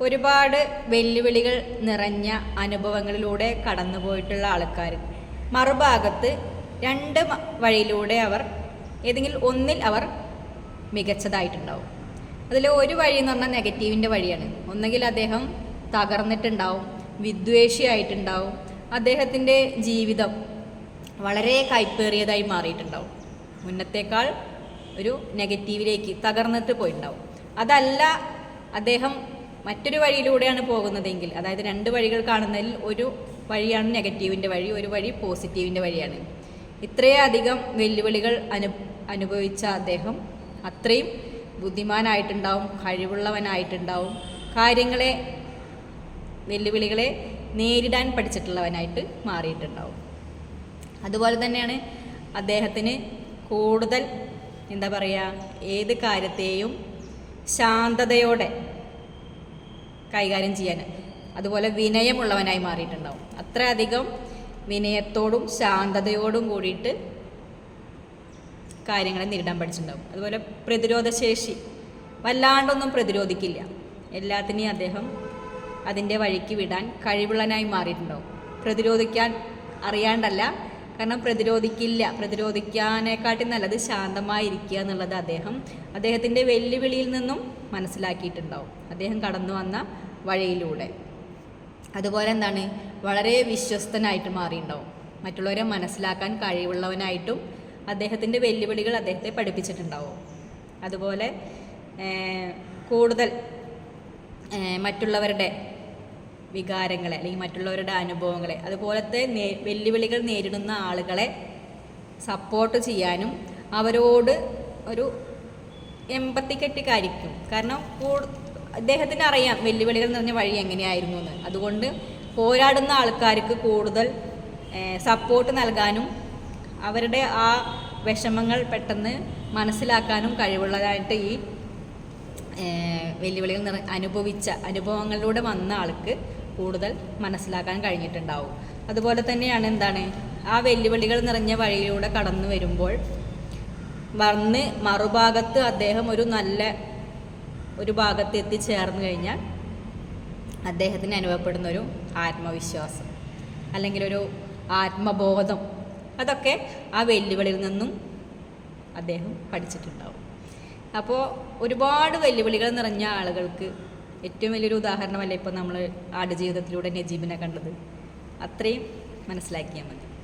ഒരുപാട് വെല്ലുവിളികൾ നിറഞ്ഞ അനുഭവങ്ങളിലൂടെ കടന്നുപോയിട്ടുള്ള ആൾക്കാർ മറുഭാഗത്ത് രണ്ട് വഴിയിലൂടെ അവർ ഏതെങ്കിലും ഒന്നിൽ അവർ മികച്ചതായിട്ടുണ്ടാവും. അതിൽ ഒരു വഴി എന്ന് പറഞ്ഞാൽ നെഗറ്റീവിന്റെ വഴിയാണ്. ഒന്നെങ്കിൽ അദ്ദേഹം തകർന്നിട്ടുണ്ടാവും വിദ്വേഷിയായിട്ടുണ്ടാവും അദ്ദേഹത്തിന്റെ ജീവിതം വളരെ കൈപ്പേറിയതായി മാറിയിട്ടുണ്ടാവും. മുന്നത്തേക്കാൾ ഒരു നെഗറ്റീവിലേക്ക് തകർന്നിട്ട് പോയിട്ടുണ്ടാവും. അതല്ല അദ്ദേഹം മറ്റൊരു വഴിയിലൂടെയാണ് പോകുന്നതെങ്കിൽ അതായത് രണ്ട് വഴികൾ കാണുന്നതിൽ ഒരു വഴിയാണ് നെഗറ്റീവിന്റെ വഴി ഒരു വഴി പോസിറ്റീവിന്റെ വഴിയാണ്. ഇത്രയധികം വെല്ലുവിളികൾ അനു അനുഭവിച്ച അദ്ദേഹം അത്രയും ബുദ്ധിമാനായിട്ടുണ്ടാവും കഴിവുള്ളവനായിട്ടുണ്ടാവും കാര്യങ്ങളെ വെല്ലുവിളികളെ നേരിടാൻ പഠിച്ചിട്ടുള്ളവനായിട്ട് മാറിയിട്ടുണ്ടാവും. അതുപോലെ തന്നെയാണ് അദ്ദേഹത്തിന് കൂടുതൽ എന്താ പറയുക ഏത് കാര്യത്തെയും ശാന്തതയോടെ കൈകാര്യം ചെയ്യാൻ. അതുപോലെ വിനയമുള്ളവനായി മാറിയിട്ടുണ്ടാവും. അത്രയധികം വിനയത്തോടും ശാന്തതയോടും കൂടിയിട്ട് കാര്യങ്ങളെ നേരിടാൻ പഠിച്ചിട്ടുണ്ടാവും. അതുപോലെ പ്രതിരോധശേഷി വല്ലാണ്ടൊന്നും പ്രതിരോധിക്കില്ല. എല്ലാത്തിനെയും അദ്ദേഹം അതിന്റെ വഴിക്ക് വിടാൻ കഴിവുള്ളനായി മാറിയിട്ടുണ്ടാവും. പ്രതിരോധിക്കാൻ അറിയാണ്ടല്ല കാരണം പ്രതിരോധിക്കില്ല. പ്രതിരോധിക്കാനേക്കാട്ടി നല്ലത് ശാന്തമായിരിക്കുക എന്നുള്ളത് അദ്ദേഹം അദ്ദേഹത്തിന്റെ വെല്ലുവിളിയിൽ നിന്നും മനസ്സിലാക്കിയിട്ടുണ്ടാവും. അദ്ദേഹം കടന്നു വന്ന വഴിയിലൂടെ. അതുപോലെ എന്താണ്? വളരെ വിശ്വസ്തനായിട്ട് മാറിയിട്ടുണ്ടാവും. മറ്റുള്ളവരെ മനസ്സിലാക്കാൻ കഴിവുള്ളവനായിട്ടും അദ്ദേഹത്തിന്റെ വെല്ലുവിളികൾ അദ്ദേഹത്തെ പഠിപ്പിച്ചിട്ടുണ്ടാവും. അതുപോലെ കൂടുതൽ മറ്റുള്ളവരുടെ വികാരങ്ങളെ അല്ലെങ്കിൽ മറ്റുള്ളവരുടെ അനുഭവങ്ങളെ അതുപോലത്തെ വെല്ലുവിളികൾ നേരിടുന്ന ആളുകളെ സപ്പോർട്ട് ചെയ്യാനും അവരോട് ഒരു എമ്പത്തിക്കെട്ടിക്കായിരിക്കും കാരണം അദ്ദേഹത്തിന് അറിയാം വെല്ലുവിളികൾ നിറഞ്ഞ വഴി എങ്ങനെയായിരുന്നു എന്ന്. അതുകൊണ്ട് പോരാടുന്ന ആൾക്കാർക്ക് കൂടുതൽ സപ്പോർട്ട് നൽകാനും അവരുടെ ആ വിഷമങ്ങൾ പെട്ടെന്ന് മനസ്സിലാക്കാനും കഴിവുള്ളതായിട്ട് ഈ വെല്ലുവിളികൾ അനുഭവിച്ച അനുഭവങ്ങളിലൂടെ വന്ന ആൾക്ക് കൂടുതൽ മനസ്സിലാക്കാൻ കഴിഞ്ഞിട്ടുണ്ടാവും. അതുപോലെ തന്നെയാണ് എന്താണ് ആ വെല്ലുവിളികൾ നിറഞ്ഞ വഴിയിലൂടെ കടന്നു വരുമ്പോൾ വന്ന് മറുഭാഗത്ത് അദ്ദേഹം ഒരു നല്ല ഒരു ഭാഗത്ത് എത്തിച്ചേർന്ന് കഴിഞ്ഞാൽ അദ്ദേഹത്തിന് അനുഭവപ്പെടുന്ന ഒരു ആത്മവിശ്വാസം അല്ലെങ്കിൽ ഒരു ആത്മബോധം. അതൊക്കെ ആ വെല്ലുവിളിയിൽ നിന്നും അദ്ദേഹം പഠിച്ചിട്ടുണ്ടാവും. അപ്പോൾ ഒരുപാട് വെല്ലുവിളികൾ നിറഞ്ഞ ആളുകൾക്ക് ഏറ്റവും വലിയൊരു ഉദാഹരണമല്ലേ ഇപ്പോൾ നമ്മൾ ആടുജീവിതത്തിലൂടെ നജീബിനെ കണ്ടത്? അത്രയും മനസ്സിലാക്കിയാൽ മതി.